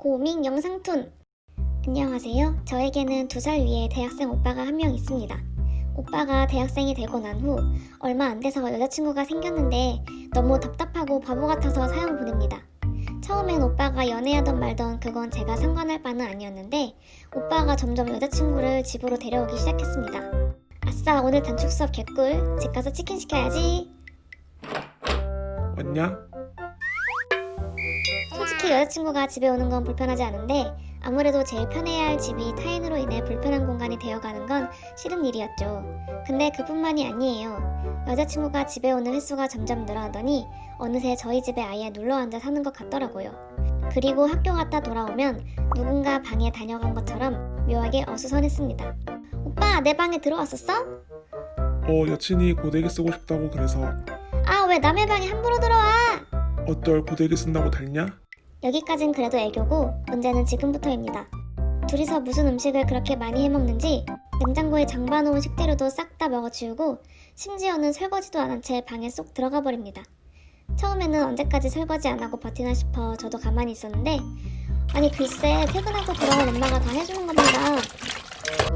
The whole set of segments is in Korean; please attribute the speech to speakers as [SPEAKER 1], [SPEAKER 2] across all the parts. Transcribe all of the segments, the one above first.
[SPEAKER 1] 고밍 영상툰 안녕하세요. 저에게는 두 살 위에 대학생 오빠가 한 명 있습니다. 오빠가 대학생이 되고 난 후 얼마 안 돼서 여자친구가 생겼는데 너무 답답하고 바보 같아서 사연 보냅니다. 처음엔 오빠가 연애하던 말던 그건 제가 상관할 바는 아니었는데 오빠가 점점 여자친구를 집으로 데려오기 시작했습니다. 아싸 오늘 단축 수업 개꿀 집 가서 치킨 시켜야지
[SPEAKER 2] 왔냐?
[SPEAKER 1] 솔직히 여자친구가 집에 오는 건 불편하지 않은데 아무래도 제일 편해야 할 집이 타인으로 인해 불편한 공간이 되어가는 건 싫은 일이었죠. 근데 그뿐만이 아니에요. 여자친구가 집에 오는 횟수가 점점 늘어나더니 어느새 저희 집에 아예 눌러 앉아 사는 것 같더라고요. 그리고 학교 갔다 돌아오면 누군가 방에 다녀간 것처럼 묘하게 어수선했습니다. 오빠 내 방에 들어왔었어?
[SPEAKER 2] 어 여친이 고데기 쓰고 싶다고 그래서
[SPEAKER 1] 아 왜 남의 방에 함부로 들어와?
[SPEAKER 2] 어쩔 고데기 쓴다고 달냐?
[SPEAKER 1] 여기까진 그래도 애교고 문제는 지금부터입니다. 둘이서 무슨 음식을 그렇게 많이 해먹는지 냉장고에 장봐놓은 식재료도 싹 다 먹어치우고 심지어는 설거지도 안 한 채 방에 쏙 들어가 버립니다. 처음에는 언제까지 설거지 안 하고 버티나 싶어 저도 가만히 있었는데 아니 글쎄 퇴근하고 돌아온 엄마가 다 해주는 겁니다.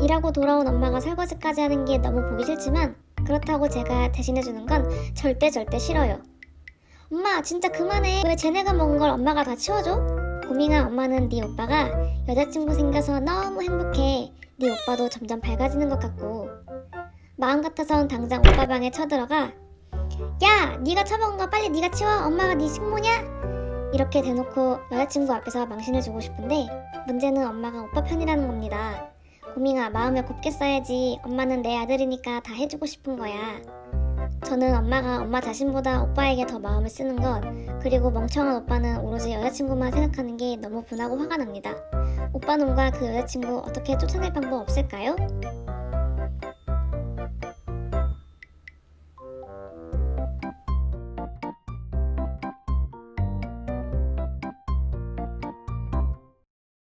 [SPEAKER 1] 일하고 돌아온 엄마가 설거지까지 하는 게 너무 보기 싫지만 그렇다고 제가 대신해주는 건 절대 절대 싫어요. 엄마 진짜 그만해. 왜 쟤네가 먹은 걸 엄마가 다 치워줘? 고밍아 엄마는 네 오빠가 여자친구 생겨서 너무 행복해. 네 오빠도 점점 밝아지는 것 같고. 마음 같아선 당장 오빠 방에 쳐들어가 야 네가 처먹은 거 빨리 네가 치워. 엄마가 네 식모냐? 이렇게 대놓고 여자친구 앞에서 망신을 주고 싶은데 문제는 엄마가 오빠 편이라는 겁니다. 고밍아 마음을 곱게 써야지. 엄마는 내 아들이니까 다 해주고 싶은 거야 저는 엄마가 엄마 자신보다 오빠에게 더 마음을 쓰는 것, 그리고 멍청한 오빠는 오로지 여자친구만 생각하는 게 너무 분하고 화가 납니다. 오빠 놈과 그 여자친구 어떻게 쫓아낼 방법 없을까요?